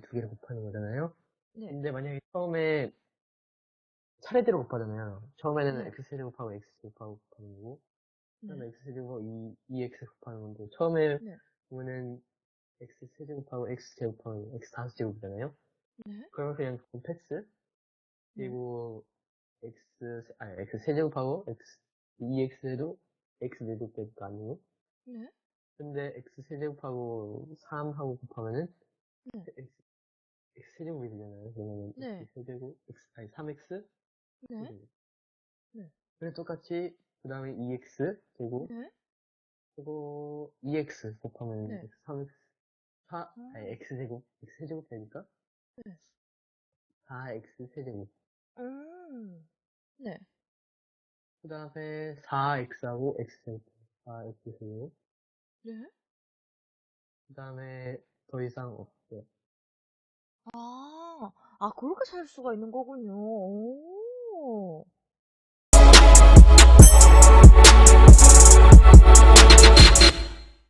xy 두 개를 곱하는 거잖아요. 네. 근데 만약에 처음에 차례대로 곱하잖아요. 처음에는 네. x세제 곱하고 x 곱하고 곱하는 거고, 그다음에 네. x세제 곱하고 2, 2x 곱하는 건데, 처음에 네. 보면은 x세제 곱하고 x제 곱하고 x 다섯 제곱이잖아요. 네. 그러면 그냥 곱했스 그리고 x, 아니, x 세제곱하고 x, 2x도 x 네제곱 될거 아니에요? 네. 근데 x 세제곱하고 3하고 곱하면은 네. x, x 세제곱이 되잖아요. 그러면 네. x 세제곱, x, 아니, 3x 네. 네. 그래서 똑같이, 그 다음에 2x 제곱, 네. 그리고 2x 곱하면 네. x 3x, 4, 음. 아니, x 제곱, x 세제곱 되니까 네. 4x 세제곱. 음. 네. 그 다음에 4x하고 x 제곱. 4x 제곱. 네. 그 다음에 더 이상 없어요. 아, 아, 그렇게 살 수가 있는 거군요. 오.